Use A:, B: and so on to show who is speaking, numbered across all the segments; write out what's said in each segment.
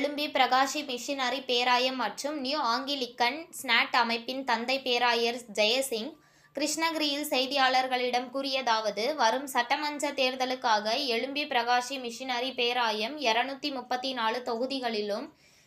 A: எழும்பி பிரகாஷி மிஷினரி பேராயம் மற்றும் new Anglican snot அமைப்பின் தந்தை பேராயர் ஜெயசிங் கிருஷ்ணகிரியில் செய்தியாளர்களிடம் கூறியதாவது வரும் சட்டமன்ற தேர்தலுக்காக எழும்பி பிரகாஷி மிஷினரி பேராயம் இருநூத்தி முப்பத்தி நாலு தொகுதிகளிலும்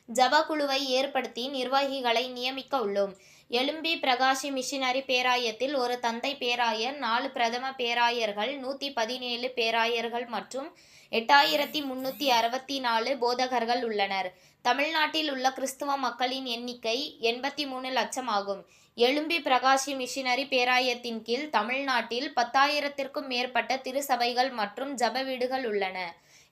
A: ஜப குழுவை ஏற்படுத்தி நிர்வாகிகளை நியமிக்க உள்ளோம். எலும்பி பிரகாஷி மிஷினரி பேராயத்தில் ஒரு தந்தை பேராயர் நாலு பிரதம பேராயர்கள் நூற்றி பதினேழு பேராயர்கள் மற்றும் எட்டாயிரத்தி முன்னூற்றி அறுபத்தி நாலு போதகர்கள் உள்ளனர். தமிழ்நாட்டில் உள்ள கிறிஸ்துவ மக்களின் எண்ணிக்கை எண்பத்தி மூணு லட்சம் ஆகும். எலும்பி பிரகாஷி மிஷினரி பேராயத்தின் கீழ் தமிழ்நாட்டில் பத்தாயிரத்திற்கும் மேற்பட்ட திருச்சபைகள் மற்றும் ஜப வீடுகள் உள்ளன.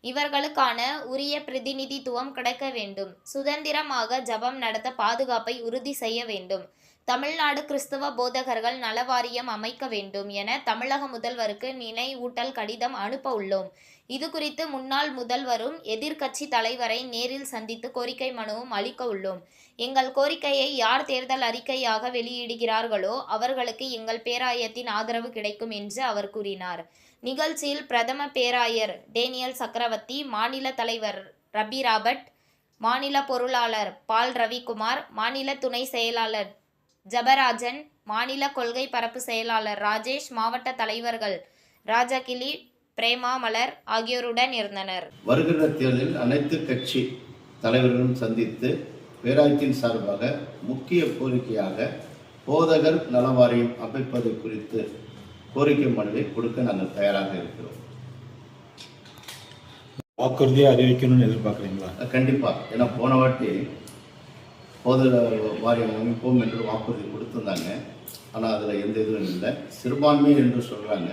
A: இவர்களுக்கான உரிய பிரதிநிதித்துவம் கிடைக்க வேண்டும். சுதந்திரமாக ஜபம் நடத்த பாதுகாப்பை உறுதி செய்ய வேண்டும். தமிழ்நாடு கிறிஸ்தவ போதகர்கள் நலவாரியம் அமைக்க வேண்டும் என தமிழக முதல்வருக்கு நினைவூட்டல் கடிதம் அனுப்ப உள்ளோம். இது குறித்து முன்னாள் முதல்வரும் எதிர்க்கட்சி தலைவரை நேரில் சந்தித்து கோரிக்கை மனுவும் அளிக்க உள்ளோம். எங்கள் கோரிக்கையை யார் தேர்தல் அறிக்கையாக வெளியிடுகிறார்களோ அவர்களுக்கு எங்கள் பேராயத்தின் ஆதரவு கிடைக்கும் என்று அவர் கூறினார். நிகழ்ச்சியில் பிரதம பேராயர் டேனியல் சக்கரவர்த்தி மாநில தலைவர் ரபி ராபர்ட் மாநில பொருளாளர் பால் ரவிக்குமார் மாநில துணை செயலாளர் ஜபராஜன் மாநில கொள்கை பரப்பு செயலாளர் ராஜேஷ் மாவட்ட தலைவர்கள் ராஜகிளி பிரேமா மலர் ஆகியோருடன் இருந்தனர்.
B: வருகிற தேர்தலில் அனைத்து கட்சி தலைவர்களும் சந்தித்து பேராயத்தின் சார்பாக முக்கிய கோரிக்கையாக போதகர் நலவாரியம் அமைப்பது குறித்து கோரிக்கை மனுவை கொடுக்க நாங்கள் தயாராக இருக்கிறோம்.
C: வாக்குறுதியை அறிவிக்கணும்னு எதிர்பார்க்குறீங்களா?
B: கண்டிப்பாக ஏன்னா போன வாட்டி போதகர் வாரியம் அமைப்போம் என்று வாக்குறுதி கொடுத்திருந்தாங்க. ஆனால் அதில் எந்த இதுவும் இல்லை. சிறுபான்மை என்று சொல்கிறாங்க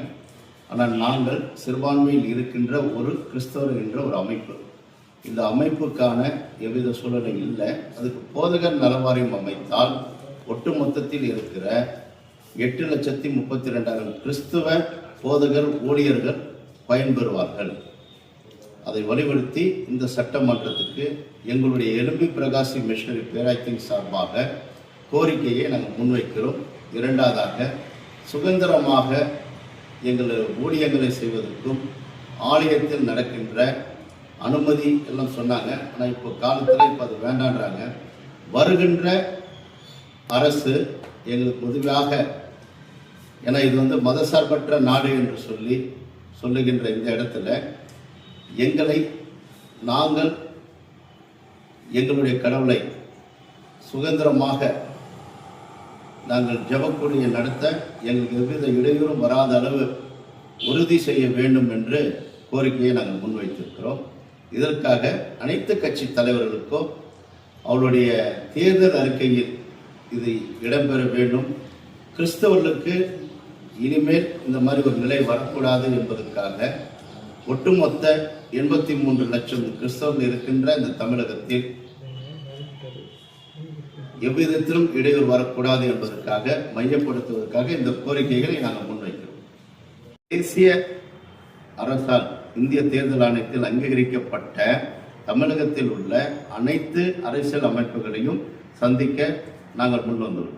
B: ஆனால் நாங்கள் சிறுபான்மையில் இருக்கின்ற ஒரு கிறிஸ்தவர் என்ற ஒரு அமைப்பு. இந்த அமைப்புக்கான எவ்வித சூழலும் இல்லை. அதுக்கு போதகர் நலவாரியம் அமைத்தால் ஒட்டுமொத்தத்தில் இருக்கிற எட்டு லட்சத்தி முப்பத்தி ரெண்டாயிரம் கிறிஸ்துவ போதகர் ஊழியர்கள் பயன்பெறுவார்கள். அதை வலியுறுத்தி இந்த சட்டமன்றத்துக்கு எங்களுடைய எலும்பி பிரகாசி மிஷனரி பேராயத்தின் சார்பாக கோரிக்கையை நாங்கள் முன்வைக்கிறோம். இரண்டாவதாக சுதந்திரமாக எங்கள் ஊழியங்களை செய்வதற்கும் ஆலயத்தில் நடக்கின்ற அனுமதி எல்லாம் சொன்னாங்க. ஆனால் இப்போ காலத்தில் இப்போ அது வேண்டான்றாங்க. வருகின்ற அரசு எங்களுக்கு உதவியாக ஏன்னா இது வந்து மதசார்பற்ற நாடு என்று சொல்லி சொல்லுகின்ற இந்த இடத்துல எங்களை நாங்கள் எங்களுடைய கடவுளை சுதந்திரமாக நாங்கள் ஜெபக்குடியை நடத்த எங்களுக்கு எவ்வித இடையூறும் வராத அளவு உறுதி செய்ய வேண்டும் என்று கோரிக்கையை நாங்கள் முன்வைத்திருக்கிறோம். இதற்காக அனைத்து கட்சி தலைவர்களுக்கும் அவருடைய தேர்தல் அறிக்கையில் இது இடம்பெற வேண்டும். கிறிஸ்தவர்களுக்கு இனிமேல் இந்த மாதிரி ஒரு நிலை வரக்கூடாது என்பதற்காக ஒட்டுமொத்த எண்பத்தி மூன்று லட்சம் கிறிஸ்தவர்கள் இருக்கின்ற இந்த தமிழகத்தில் எவ்விதத்திலும் இடையூறு வரக்கூடாது என்பதற்காக மையப்படுத்துவதற்காக இந்த கோரிக்கைகளை நாங்கள் முன்வைக்கிறோம். தேசிய அரசால் இந்திய தேர்தல் ஆணையத்தில் அங்கீகரிக்கப்பட்ட தமிழகத்தில் உள்ள அனைத்து அரசியல் அமைப்புகளையும் சந்திக்க நாங்கள் முன்வந்துள்ளோம்.